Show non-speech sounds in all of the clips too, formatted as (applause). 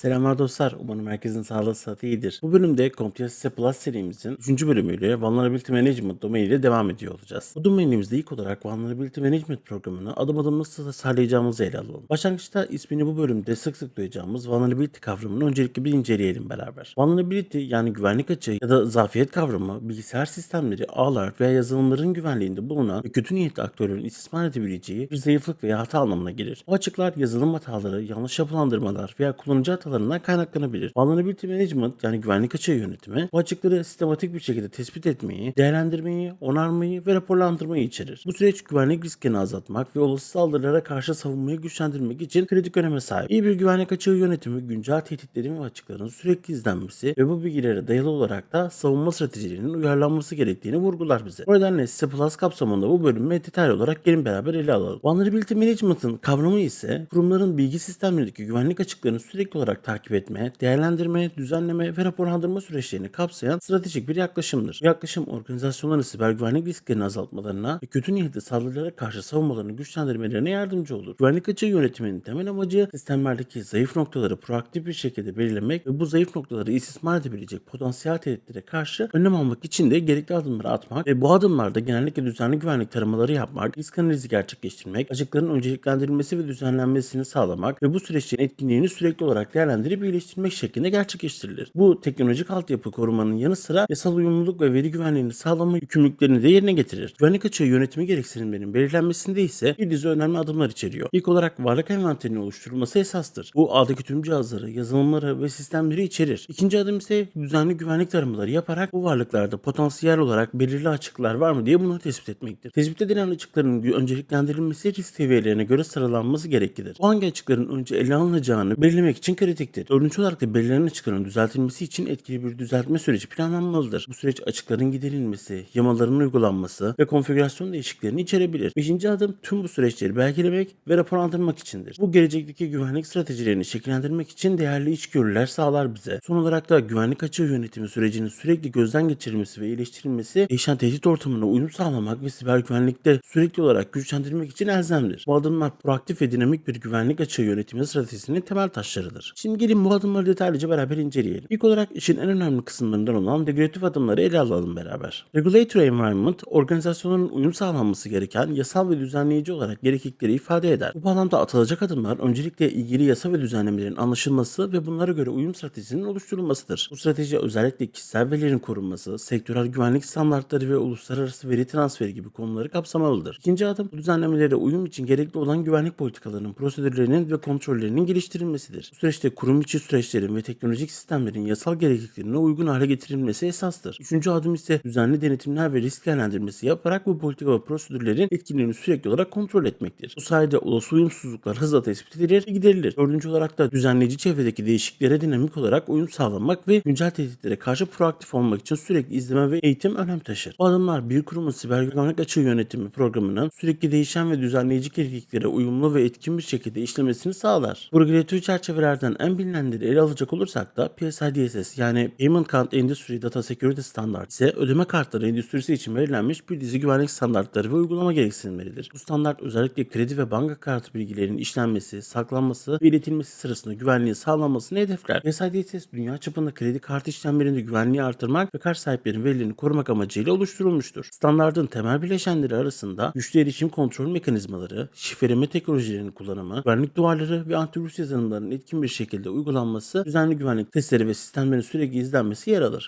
Selamlar dostlar. Umarım herkesin sağlığı sıhhati iyidir. Bu bölümde Computer Plus serimizin 3. bölümüyle Vulnerability Management domainiyle devam ediyor olacağız. Bu domainimizde ilk olarak Vulnerability Management programını adım adım nasıl tasarlayacağımızı ele alalım. Başlangıçta ismini bu bölümde sık sık duyacağımız Vulnerability kavramını öncelikle bir inceleyelim beraber. Vulnerability yani güvenlik açığı ya da zafiyet kavramı bilgisayar sistemleri, ağlar veya yazılımların güvenliğinde bulunan ve kötü niyetli aktörlerin istismar edebileceği bir zayıflık veya hata anlamına gelir. Bu açıklar yazılım hataları, yanlış yapılandırmalar veya kullanıcı hatalarından kaynaklanabilir. Vulnerability Management yani güvenlik açığı yönetimi bu açıkları sistematik bir şekilde tespit etmeyi, değerlendirmeyi, onarmayı ve raporlandırmayı içerir. Bu süreç güvenlik riskini azaltmak ve olası saldırılara karşı savunmayı güçlendirmek için kritik öneme sahip. İyi bir güvenlik açığı yönetimi güncel tehditlerin ve açıkların sürekli izlenmesi ve bu bilgilere dayalı olarak da savunma stratejilerinin uyarlanması gerektiğini vurgular bize. Bu nedenle C kapsamında bu bölümü detaylı olarak gelin beraber ele alalım. Vulnerability Management'ın kavramı ise kurumların bilgi sistemlerindeki güvenlik açıklarını sürekli olarak takip etme, değerlendirme, düzenleme ve raporlandırma süreçlerini kapsayan stratejik bir yaklaşımdır. Bu yaklaşım organizasyonların siber güvenlik risklerini azaltmalarına ve kötü niyetli saldırılara karşı savunmalarını güçlendirmelerine yardımcı olur. Güvenlik açığı yönetiminin temel amacı sistemlerdeki zayıf noktaları proaktif bir şekilde belirlemek ve bu zayıf noktaları istismar edebilecek potansiyel tehditlere karşı önlem almak için de gerekli adımları atmak ve bu adımlarda genellikle düzenli güvenlik taramaları yapmak, risk analizi gerçekleştirmek, açıkların önceliklendirilmesi ve düzenlenmesini sağlamak ve bu süreçlerin etkinliğini sürekli olarak değerlendirip iyileştirmek şeklinde gerçekleştirilir. Bu teknolojik altyapı korumanın yanı sıra yasal uyumluluk ve veri güvenliğini sağlama yükümlülüklerini de yerine getirir. Güvenlik açığı yönetimi gereksinimlerinin belirlenmesinde ise bir dizi önemli adımlar içeriyor. İlk olarak varlık envanterinin oluşturulması esastır. Bu ağdaki tüm cihazları, yazılımları ve sistemleri içerir. İkinci adım ise düzenli güvenlik taramaları yaparak bu varlıklarda potansiyel olarak belirli açıklar var mı diye bunu tespit etmektir. Tespit edilen açıkların önceliklendirilmesi risk seviyelerine göre sıralanması gereklidir. Bu hangi açıkların önce ele alınacağını belirlemek için kritiktir. Dördüncü olarak da belirlenen açıkların düzeltilmesi için etkili bir düzeltme süreci planlanmalıdır. Bu süreç açıkların giderilmesi, yamaların uygulanması ve konfigürasyon değişikliklerini içerebilir. Beşinci adım tüm bu süreçleri belgelemek ve raporlandırmak içindir. Bu gelecekteki güvenlik stratejilerini şekillendirmek için değerli içgörüler sağlar bize. Son olarak da güvenlik açığı yönetimi sürecinin sürekli gözden geçirilmesi ve iyileştirilmesi değişen tehdit ortamına uyum sağlamak ve siber güvenlikte sürekli olarak güçlendirmek için elzemdir. Bu adımlar proaktif ve dinamik bir güvenlik açığı yönetimi stratejisinin temel taşlarıdır. Şimdi gelin bu adımları detaylıca beraber inceleyelim. İlk olarak işin en önemli kısımlarından olan regülatif adımları ele alalım beraber. Regulatory environment, organizasyonların uyum sağlanması gereken yasal ve düzenleyici olarak gereklilikleri ifade eder. Bu bağlamda atılacak adımlar öncelikle ilgili yasa ve düzenlemelerin anlaşılması ve bunlara göre uyum stratejisinin oluşturulmasıdır. Bu strateji özellikle kişisel verilerin korunması, sektörel güvenlik standartları ve uluslararası veri transferi gibi konuları kapsamalıdır. İkinci adım bu düzenlemelere uyum için gerekli olan güvenlik politikalarının, prosedürlerinin ve kontrollerinin geliştirilmesidir. Bu süreçte kurum içi süreçlerin ve teknolojik sistemlerin yasal gerekliliklerine uygun hale getirilmesi esastır. Üçüncü adım ise düzenli denetimler ve risk değerlendirmesi yaparak bu politika ve prosedürlerin etkinliğini sürekli olarak kontrol etmektir. Bu sayede olası uyumsuzluklar hızla tespit edilir ve giderilir. Dördüncü olarak da düzenleyici çevredeki değişikliklere dinamik olarak uyum sağlamak ve güncel tehditlere karşı proaktif olmak için sürekli izleme ve eğitim önem taşır. Bu adımlar bir kurumun siber güvenlik açığı yönetimi programının sürekli değişen ve düzenleyici gerekliliklere uyumlu ve etkin bir şekilde işlemesini sağlar. Bu regülatörü çerçevelerden en bilinenleri ele alacak olursak da PSI-DSS yani Payment Card Industry Data Security Standard ise ödeme kartları endüstrisi için belirlenmiş bir dizi güvenlik standartları ve uygulama gereksinimleridir. Bu standart özellikle kredi ve banka kartı bilgilerinin işlenmesi, saklanması ve iletilmesi sırasında güvenliğin sağlanmasını hedefler. PSI-DSS dünya çapında kredi kartı işlemlerinde güvenliği artırmak ve kart sahiplerinin verilerini korumak amacıyla oluşturulmuştur. Standardın temel bileşenleri arasında güçlü erişim kontrol mekanizmaları, şifreleme teknolojilerinin kullanımı, güvenlik duvarları ve antivirüs yazılımlarının etkin bir şekilde uygulanması, düzenli güvenlik testleri ve sistemlerin sürekli izlenmesi yer alır.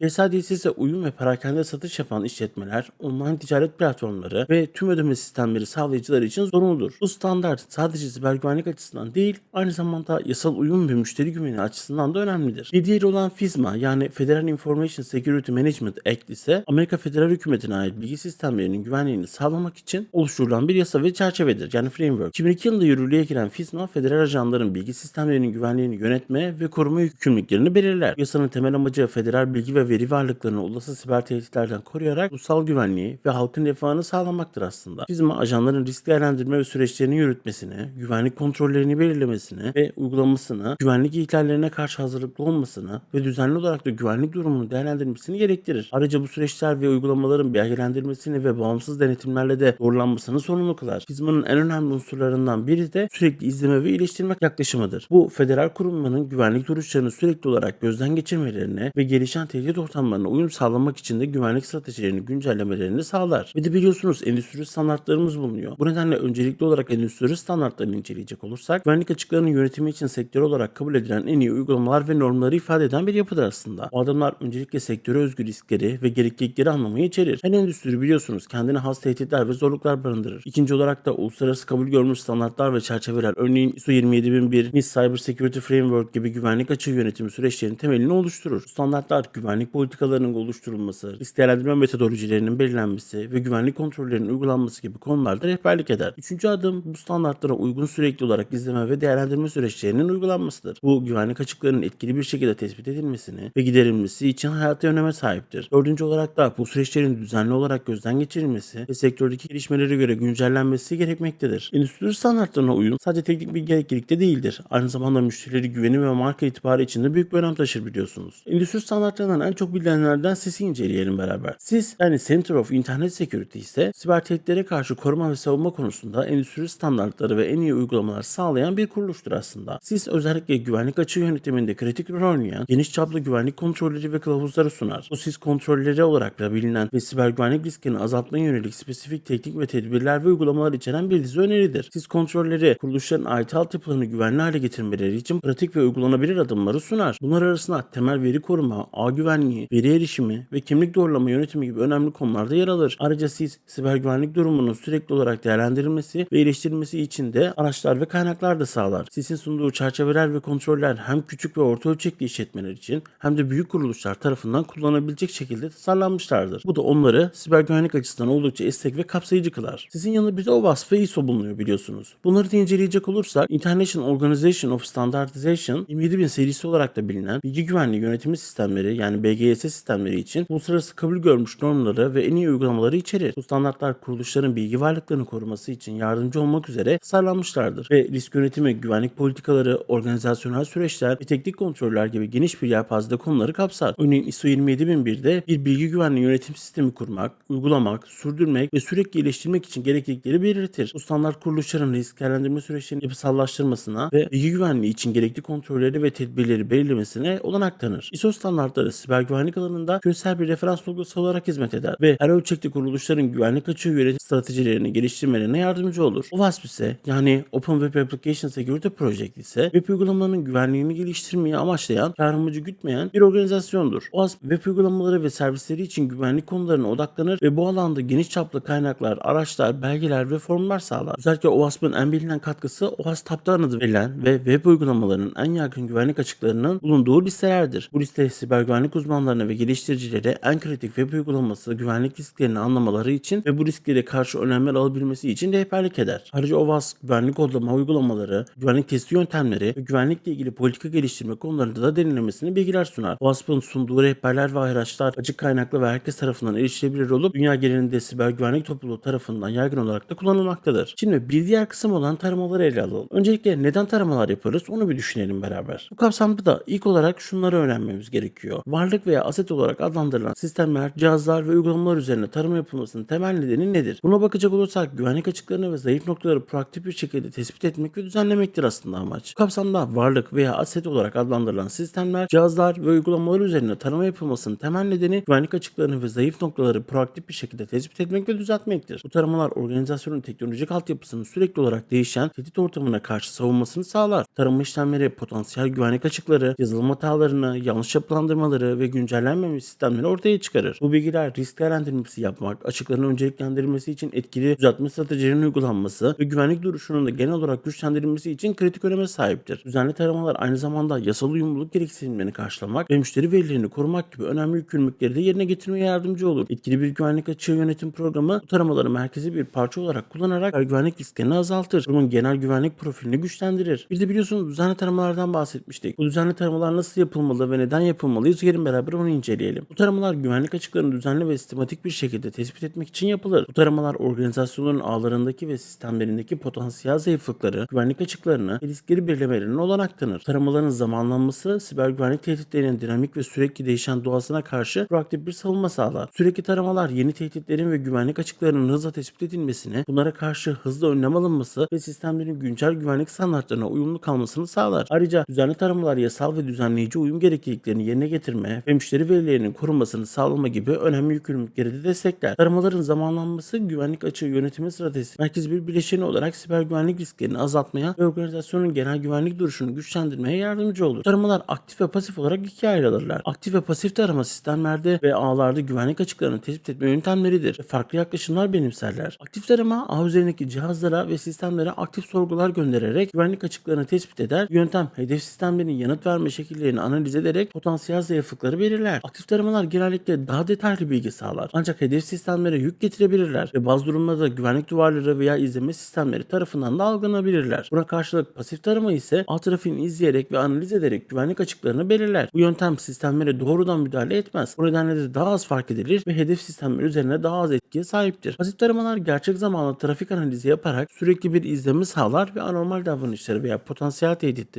İse uyum ve perakende satış yapan işletmeler, online ticaret platformları ve tüm ödeme sistemleri sağlayıcıları için zorunludur. Bu standart sadece siber güvenlik açısından değil, aynı zamanda yasal uyum ve müşteri güveni açısından da önemlidir. Bir diğeri olan FISMA yani Federal Information Security Management Act ise Amerika Federal Hükümeti'ne ait bilgi sistemlerinin güvenliğini sağlamak için oluşturulan bir yasa ve çerçevedir yani framework. 2002 yılında yürürlüğe giren FISMA, federal ajanların bilgi sistemlerinin güvenliğini yönetme ve koruma yükümlülüklerini belirler. Yasanın temel amacı federal bilgi ve veri varlıklarını olası siber tehditlerden koruyarak ulusal güvenliği ve halkın refahını sağlamaktır aslında. FISMA ajanların risk değerlendirme ve süreçlerini yürütmesini, güvenlik kontrollerini belirlemesini ve uygulamasını, güvenlik ihlallerine karşı hazırlıklı olmasını ve düzenli olarak da güvenlik durumunu değerlendirmesini gerektirir. Ayrıca bu süreçler ve uygulamaların belgelendirmesini ve bağımsız denetimlerle de doğrulanmasını sorumlu kılar. FISMA'nın en önemli unsurlarından biri de sürekli izleme ve iyileştirmek yaklaşımıdır. Bu federal kurum donanmanın güvenlik duruşlarını sürekli olarak gözden geçirmelerine ve gelişen tehdit ortamlarına uyum sağlamak için de güvenlik stratejilerini güncellemelerini sağlar. Ve de biliyorsunuz endüstri standartlarımız bulunuyor. Bu nedenle öncelikli olarak endüstri standartlarını inceleyecek olursak güvenlik açıklarının yönetimi için sektör olarak kabul edilen en iyi uygulamalar ve normları ifade eden bir yapıdır aslında. Bu adımlar öncelikle sektöre özgü riskleri ve gereklilikleri anlamayı içerir. Her endüstri biliyorsunuz kendine has tehditler ve zorluklar barındırır. İkinci olarak da uluslararası kabul görmüş standartlar ve çerçeveler örneğin ISO 27001, NIST Cyber Security Framework gibi güvenlik açığı yönetimi süreçlerinin temelini oluşturur. Standartlar güvenlik politikalarının oluşturulması, risk değerlendirme metodolojilerinin belirlenmesi ve güvenlik kontrollerinin uygulanması gibi konularda rehberlik eder. Üçüncü adım bu standartlara uygun sürekli olarak izleme ve değerlendirme süreçlerinin uygulanmasıdır. Bu güvenlik açıklarının etkili bir şekilde tespit edilmesini ve giderilmesi için hayati öneme sahiptir. Dördüncü olarak da bu süreçlerin düzenli olarak gözden geçirilmesi ve sektördeki gelişmelere göre güncellenmesi gerekmektedir. Endüstri standartlarına uyum sadece teknik bir gereklilikte değildir. Aynı zamanda müşterileri güveni ve marka itibarı için de büyük bir önem taşır biliyorsunuz. Endüstri standartlarından en çok bilinenlerden SIS'i inceleyelim beraber. SIS yani Center of Internet Security ise siber tehditlere karşı koruma ve savunma konusunda endüstri standartları ve en iyi uygulamalar sağlayan bir kuruluştur aslında. SIS özellikle güvenlik açığı yönetiminde kritik rol oynayan geniş çaplı güvenlik kontrolleri ve kılavuzları sunar. Bu SIS kontrolleri olarak da bilinen ve siber güvenlik riskini azaltmaya yönelik spesifik teknik ve tedbirler ve uygulamalar içeren bir dizi öneridir. SIS kontrolleri kuruluşların IT altyapılarını güvenli hale getirmeleri için pratik ve uygulanabilir adımları sunar. Bunlar arasında temel veri koruma, ağ güvenliği, veri erişimi ve kimlik doğrulama yönetimi gibi önemli konularda yer alır. Ayrıca SIS, siber güvenlik durumunun sürekli olarak değerlendirilmesi ve iyileştirilmesi için de araçlar ve kaynaklar da sağlar. SIS'in sunduğu çerçeveler ve kontroller hem küçük ve orta ölçekli işletmeler için hem de büyük kuruluşlar tarafından kullanabilecek şekilde tasarlanmışlardır. Bu da onları siber güvenlik açısından oldukça esnek ve kapsayıcı kılar. Sizin yanında bir de OWASP ve ISO bulunuyor biliyorsunuz. Bunları da inceleyecek olursak International Organization of Standardization 27000 serisi olarak da bilinen bilgi güvenliği yönetimi sistemleri yani BGS sistemleri için uluslararası kabul görmüş normları ve en iyi uygulamaları içerir. Bu standartlar kuruluşların bilgi varlıklarını koruması için yardımcı olmak üzere tasarlanmışlardır ve risk yönetimi, güvenlik politikaları, organizasyonel süreçler ve teknik kontroller gibi geniş bir yelpazede konuları kapsar. Örneğin ISO 27001'de bir bilgi güvenliği yönetim sistemi kurmak, uygulamak, sürdürmek ve sürekli iyileştirmek için gereklilikleri belirtir. Bu standart kuruluşların risk değerlendirme süreçlerini yapısallaştırmasına ve bilgi güvenliği için gerekli kontrolleri ve tedbirleri belirlemesine olanak tanır. ISO standartları siber güvenlik alanında küresel bir referans noktası olarak hizmet eder ve her ölçekli kuruluşların güvenlik açığı yönetim stratejilerini geliştirmelerine yardımcı olur. OWASP ise yani Open Web Application Security Project ise web uygulamalarının güvenliğini geliştirmeyi amaçlayan, kar amacı gütmeyen bir organizasyondur. OWASP web uygulamaları ve servisleri için güvenlik konularına odaklanır ve bu alanda geniş çaplı kaynaklar, araçlar, belgeler ve formlar sağlar. Özellikle OWASP'ın en bilinen katkısı OWASP Tap'tan adı verilen ve web uygulamalarının en yakın güvenlik açıklarının bulunduğu listelerdir. Bu liste siber güvenlik uzmanlarına ve geliştiricilere en kritik web uygulaması güvenlik risklerini anlamaları için ve bu risklere karşı önlemler alabilmesi için rehberlik eder. Ayrıca OWASP güvenlik kodlama uygulamaları, güvenlik testi yöntemleri ve güvenlikle ilgili politika geliştirme konularında da derinlemesine bilgiler sunar. OWASP'ın sunduğu rehberler ve araçlar açık kaynaklı ve herkes tarafından erişilebilir olup dünya genelinde siber güvenlik topluluğu tarafından yaygın olarak da kullanılmaktadır. Şimdi bir diğer kısım olan taramaları ele alalım. Öncelikle neden taramalar yaparız onu bir düşünelim beraber. Bu kapsamda da ilk olarak şunları öğrenmemiz gerekiyor. Varlık veya aset olarak adlandırılan sistemler, cihazlar ve uygulamalar üzerine tarama yapılmasının temel nedeni nedir? Buna bakacak olursak güvenlik açıklarını ve zayıf noktaları proaktif bir şekilde tespit etmek ve düzenlemektir aslında amaç. Bu kapsamda varlık veya aset olarak adlandırılan sistemler, cihazlar ve uygulamalar üzerine tarama yapılmasının temel nedeni güvenlik açıklarını ve zayıf noktaları proaktif bir şekilde tespit etmek ve düzeltmektir. Bu taramalar organizasyonun teknolojik altyapısının sürekli olarak değişen tehdit ortamına karşı savunmasını sağlar. Tarama işlemleri potansiyel güvenlik açıkları, yazılım hatalarını, yanlış yapılandırmaları ve güncellenmemiş sistemleri ortaya çıkarır. Bu bilgiler risk değerlendirmesi yapmak, açıkların önceliklendirilmesi için etkili düzeltme stratejilerinin uygulanması ve güvenlik duruşunun da genel olarak güçlendirilmesi için kritik öneme sahiptir. Düzenli taramalar aynı zamanda yasal uyumluluk gereksinimlerini karşılamak ve müşteri verilerini korumak gibi önemli yükümlülükleri de yerine getirmeye yardımcı olur. Etkili bir güvenlik açığı yönetim programı bu taramaları merkezi bir parça olarak kullanarak güvenlik risklerini azaltır. Bunun genel güvenlik profilini güçlendirir. Bir de biliyorsunuz düzenli taramalardan bahsetmiştik. Bu düzenli taramalar nasıl yapılmalı ve neden yapılmalıyız? Gelin beraber onu inceleyelim. Bu taramalar güvenlik açıklarını düzenli ve sistematik bir şekilde tespit etmek için yapılır. Bu taramalar organizasyonların ağlarındaki ve sistemlerindeki potansiyel zayıflıkları, güvenlik açıklarını ve riskleri belirlemelerine olanak tanır. Taramaların zamanlanması siber güvenlik tehditlerinin dinamik ve sürekli değişen doğasına karşı proaktif bir savunma sağlar. Sürekli taramalar yeni tehditlerin ve güvenlik açıklarının hızla tespit edilmesini, bunlara karşı hızlı önlem alınması ve sistemlerin güncel güvenlik standartlarına uyumlu kalmasını sağlar. Ayrıca düzenli taramalar yasal ve düzenleyici uyum gerekliliklerini yerine getirme ve müşteri verilerinin korunmasını sağlama gibi önemli yükümlülükleri de destekler. Taramaların zamanlanması güvenlik açığı yönetimi stratejisi merkez bir bileşeni olarak siber güvenlik risklerini azaltmaya ve organizasyonun genel güvenlik duruşunu güçlendirmeye yardımcı olur. Taramalar aktif ve pasif olarak ikiye ayrılırlar. Aktif ve pasif tarama sistemlerde ve ağlarda güvenlik açıklarını tespit etme yöntemleridir ve farklı yaklaşımlar benimserler. Aktif tarama ağ üzerindeki cihazlara ve sistemlere aktif sorgular göndererek güvenlik açıklarını tespit eder. Bu yöntem hedef sistemlerin yanıt verme şekillerini analiz ederek potansiyel zayıflıkları belirler. Aktif taramalar genellikle daha detaylı bilgi sağlar. Ancak hedef sistemlere yük getirebilirler ve bazı durumlarda güvenlik duvarları veya izleme sistemleri tarafından da algılanabilirler. Buna karşılık pasif tarama ise ağ trafiğini izleyerek ve analiz ederek güvenlik açıklarını belirler. Bu yöntem sistemlere doğrudan müdahale etmez. Bu nedenle de daha az fark edilir ve hedef sistemler üzerine daha az etkiye sahiptir. Pasif taramalar gerçek zamanlı trafik analizi yaparak sürekli bir izleme sağlar ve anormal davranışları veya potansiyel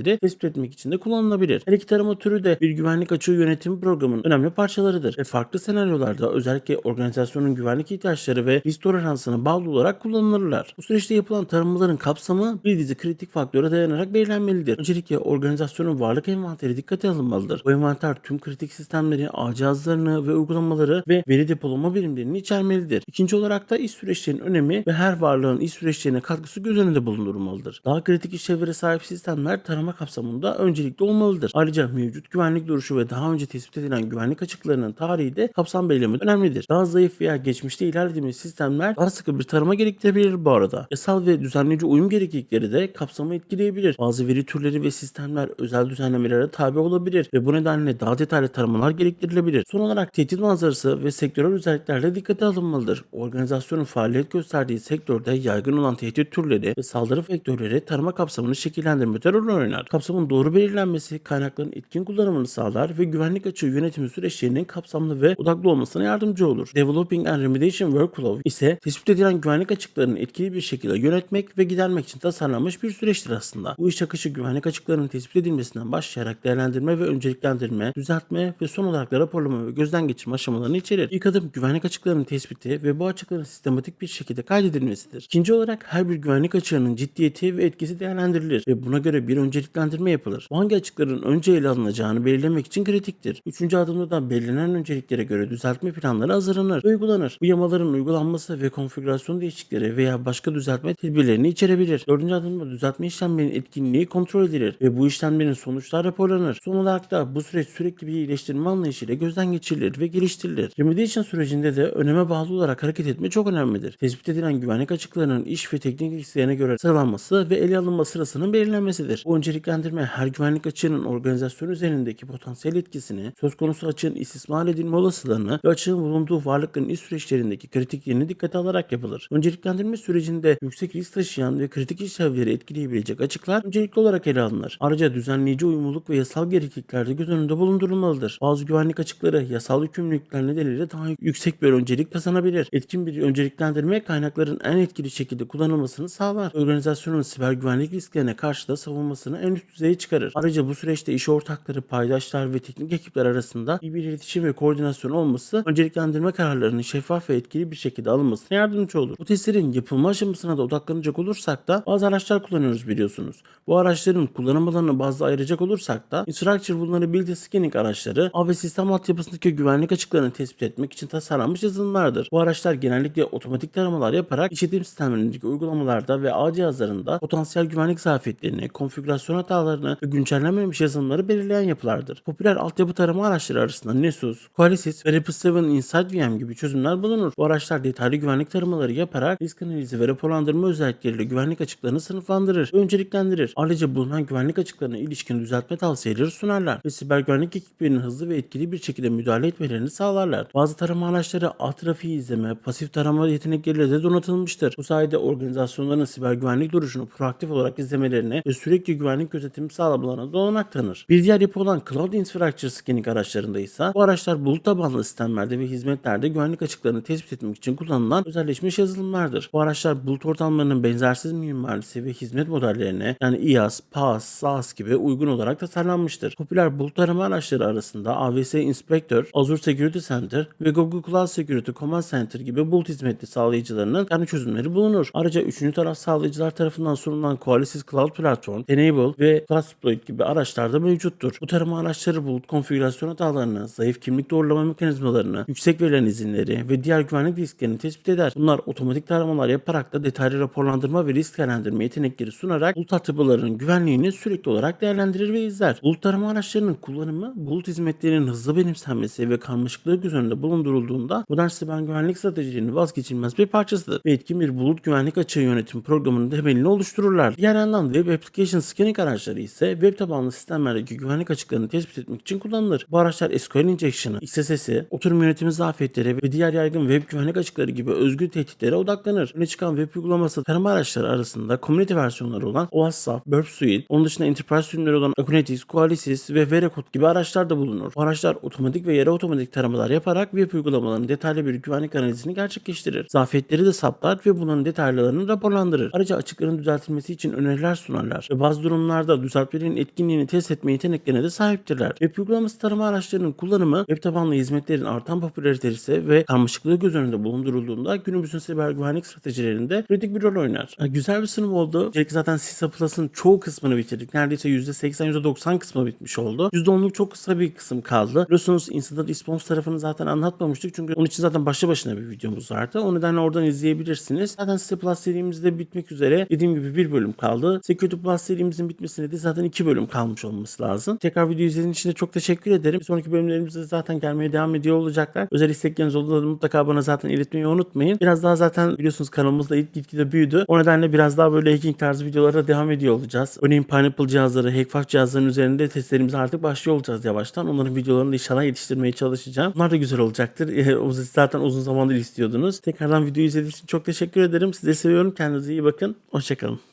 tehditleri tespit etmek için de kullanılabilir. Her iki tarama türü de bir güvenlik açığı yönetim programının önemli parçalarıdır ve farklı senaryolarda özellikle organizasyonun güvenlik ihtiyaçları ve risk toleransına bağlı olarak kullanılırlar. Bu süreçte yapılan taramaların kapsamı bir dizi kritik faktöre dayanarak belirlenmelidir. Öncelikle organizasyonun varlık envanteri dikkate alınmalıdır. Bu envanter tüm kritik sistemleri, cihazlarını ve uygulamaları ve veri depolama birimlerini içermelidir. İkinci olarak da iş süreçlerinin önemi ve her varlığın iş süreçlerine katkısı göz önünde bulundurulmalıdır. Daha kritik işlevlere sahip sistemler tarama kapsamında öncelikli olmalıdır. Ayrıca mevcut güvenlik duruşu ve daha önce tespit edilen güvenlik açıklarının tarihi de kapsam belirleme önemlidir. Daha zayıf veya geçmişte ilerlediğimiz sistemler daha sıkı bir tarama gerektirebilir bu arada. Yasal ve düzenleyici uyum gereklilikleri de kapsamı etkileyebilir. Bazı veri türleri ve sistemler özel düzenlemelere tabi olabilir ve bu nedenle daha detaylı taramalar gerektirilebilir. Son olarak tehdit manzarası ve sektörel özellikler de dikkate alınmalıdır. Organizasyonun faaliyet gösterdiği sektörde yaygın olan tehdit türleri ve saldırı vektörleri tarama kapsamını şekillendirmede rol oynar. Kapsamın doğru belirlenmesi kaynakların etkin kullanımını sağlar ve güvenlik açığı yönetimi süreçlerinin kapsamlı ve odaklı olmasına yardımcı olur. Developing and Remediation Workflow ise tespit edilen güvenlik açıklarını etkili bir şekilde yönetmek ve gidermek için tasarlanmış bir süreçtir aslında. Bu iş akışı güvenlik açıklarının tespit edilmesinden başlayarak değerlendirme ve önceliklendirme, düzeltme ve son olarak da raporlama ve gözden geçirme aşamalarını içerir. İlk adım güvenlik açıklarının tespiti ve bu açıkların sistematik bir şekilde kaydedilmesidir. İkinci olarak her bir güvenlik açığının ciddiyeti ve etkisi değerlendirilir ve buna göre bir önceliklendirme yapılır. Bu hangi açıkların önce ele alınacağını belirlemek için kritiktir. Üçüncü adımda da belirlenen önceliklere göre düzeltme planları hazırlanır uygulanır. Bu yamaların uygulanması ve konfigürasyon değişiklikleri veya başka düzeltme tedbirlerini içerebilir. Dördüncü adımda düzeltme işlemlerinin etkinliği kontrol edilir ve bu işlemlerin sonuçları raporlanır. Son olarak da bu süreç sürekli bir iyileştirme anlayışıyla gözden geçirilir ve geliştirilir. Remediation sürecinde de öneme bağlı olarak hareket etme çok önemlidir. Tespit edilen güvenlik açıklarının iş ve teknik risklerine göre sıralanması ve ele alınma sırasının belirlenmesidir. Bu önceliklendirme her güvenlik açığının organizasyon üzerindeki potansiyel etkisini, söz konusu açığın istismar edilme olasılığını ve açığın bulunduğu varlıkların iş süreçlerindeki kritiklerini dikkate alarak yapılır. Önceliklendirme sürecinde yüksek risk taşıyan ve kritik işlevleri etkileyebilecek açıklar öncelikli olarak ele alınır. Ayrıca düzenleyici uyumluluk ve yasal gereklilikler de göz önünde bulundurulmalıdır. Bazı güvenlik açıkları yasal yükümlülükler nedeniyle daha yüksek bir öncelik kazanabilir. Etkin bir önceliklendirme kaynakların en etkili şekilde kullanılmasını sağlar. Organizasyonun siber güvenlik risklerine karşı da savunmasını en üst düzeye çıkarır. Ayrıca bu süreçte iş ortakları, paydaşlar ve teknik ekipler arasında iyi bir iletişim ve koordinasyon olması önceliklendirme kararlarının şeffaf ve etkili bir şekilde alınmasına yardımcı olur. Bu testlerin yapılma aşamasına da odaklanacak olursak da bazı araçlar kullanıyoruz biliyorsunuz. Bu araçların kullanım alanını bazı ayıracak olursak da Structure Vulnerability Scanning araçları ağ ve sistem altyapısındaki güvenlik açıklarını tespit etmek için tasarlanmış yazılımlardır. Bu araçlar genellikle otomatik taramalar yaparak işletim sistemlerindeki uygulamalarda ve ağ cihazlarında potansiyel güvenlik zafiyetlerini, konfigürasyon hatalarını ve güncellenmemiş yazılımları belirleyen yapılardır. Popüler altyapı tarama araçları arasında Nessus, Qualysys ve Rapid7 Inside VM gibi çözümler bulunur. Bu araçlar detaylı güvenlik taramaları yaparak risk analizi ve raporlandırma özellikleriyle güvenlik açıklarını sınıflandırır ve önceliklendirir. Ayrıca bulunan güvenlik açıklarına ilişkin düzeltme tavsiyeleri sunarlar ve siber güvenlik ekiplerinin hızlı ve etkili bir şekilde müdahale etmelerini sağlarlar. Bazı tarama araçları ağ trafiği izleme, pasif tarama yetenekleriyle de donatılmıştır. Bu sayede organizasyonların siber güvenlik duruşunu proaktif olarak izlemelerine ve sürekli güvenlik gözetimi sağlamalarına da olanak tanır. Bir diğer yapı olan Cloud Infrastructure Scanning araçlarında ise bu araçlar bulut tabanlı sistemlerde ve hizmetlerde güvenlik açıklarını tespit etmek için kullanılan özelleşmiş yazılımlardır. Bu araçlar bulut ortamlarının benzersiz mimarisi ve hizmet modellerine yani IaaS, PaaS, SaaS gibi uygun olarak tasarlanmıştır. Popüler bulut arama araçları arasında AWS Inspector, Azure Security Center ve Google Cloud Security Command Center gibi bulut hizmetli sağlayıcılarının kendi çözümleri bulunur. Ayrıca üçüncü taraf sağlayıcılar tarafından sunulan Qualysys Cloud Platform, Tenable ve Classifloid gibi araçlarda mevcuttur. Bu tarama araçları bulut konfigürasyon hatalarını, zayıf kimlik doğrulama mekanizmalarını, yüksek verilen izinleri ve diğer güvenlik risklerini tespit eder. Bunlar otomatik taramalar yaparak da detaylı raporlandırma ve risk değerlendirme yetenekleri sunarak bulut altyapılarının güvenliğini sürekli olarak değerlendirir ve izler. Bulut tarama araçlarının kullanımı, bulut hizmetlerinin hızlı benimsenmesi ve karmaşıklığı göz önünde bulundurulduğunda modern siber güvenlik stratejilerinin vazgeçilmez bir parçasıdır ve etkin bir bulut güvenlik açığı yönetim programının temelini oluştururlar. Diğer yandan Web Application Scanning araçları ise web tabanlı sistemlerdeki güvenlik açıklarını tespit etmek için kullanılır. Bu araçlar SQL Injection'ı, XSS'i, oturum yönetimi zafiyetleri ve diğer yaygın web güvenlik açıkları gibi özgür tehditlere odaklanır. Öne çıkan web uygulaması tarama araçları arasında community versiyonları olan OWASP, Burp Suite, onun dışında enterprise sürümleri olan Akunetis, Qualysys ve Verecode gibi araçlar da bulunur. Bu araçlar otomatik ve yarı otomatik taramalar yaparak web uygulamalarının detaylı bir güvenlik analizini gerçekleştirir. Zafiyetleri de saptar ve bunların detaylarını raporlandırır. Ayrıca açıkların düzeltilmesi için öneriler sunarlar ve bazı durumlarda düzeltmelerin etkinliğini test etme yeteneklerine de sahiptirler. Web uygulaması tarama araçlarının kullanımı web tabanlı hizmetlerin artan popülaritesi ve karmaşıklığı göz önünde bulundurulduğunda günümüzün siber güvenlik stratejilerinde kritik bir rol oynar. Ha, Güzel bir sunum oldu. Öncelikle zaten CISA Plus'ın çoğu kısmını bitirdik. Neredeyse %80, %90 kısmı bitmiş oldu. %10'luk çok kısa bir kısım kaldı. Biliyorsunuz Incident Response tarafını zaten anlatmamıştık. Çünkü onun için zaten başlı başına bir videomuz vardı. O nedenle oradan izleyebilirsiniz. Zaten CISA Plus serimizde bitmek üzere. Dediğim gibi bir bölüm kaldı. Security Plus serimizin bitmesine de zaten iki bölüm kalmış olması lazım. Tekrar video izlediğiniz için de çok teşekkür ederim. Bir sonraki bölümlerimizde zaten gelmeye devam ediyor olacaklar. Özel istekleriniz olduğunda da mutlaka bana zaten iletmeyi unutmayın. Biraz daha zaten biliyorsunuz kanalımızda gitgide büyüdü. O nedenle biraz daha böyle hacking tarzı videolara devam ediyor olacağız. Örneğin Pineapple cihazları, Hackfax cihazlarının üzerinde testlerimize artık başlıyor olacağız yavaştan. Onların videolarını inşallah yetiştirmeye çalışacağım. Bunlar da güzel olacaktır. (laughs) O zaten uzun zamandır istiyordunuz. Tekrardan videoyu izlediğiniz için çok teşekkür ederim. Sizi seviyorum. Kendinize iyi bakın. Hoşçakalın.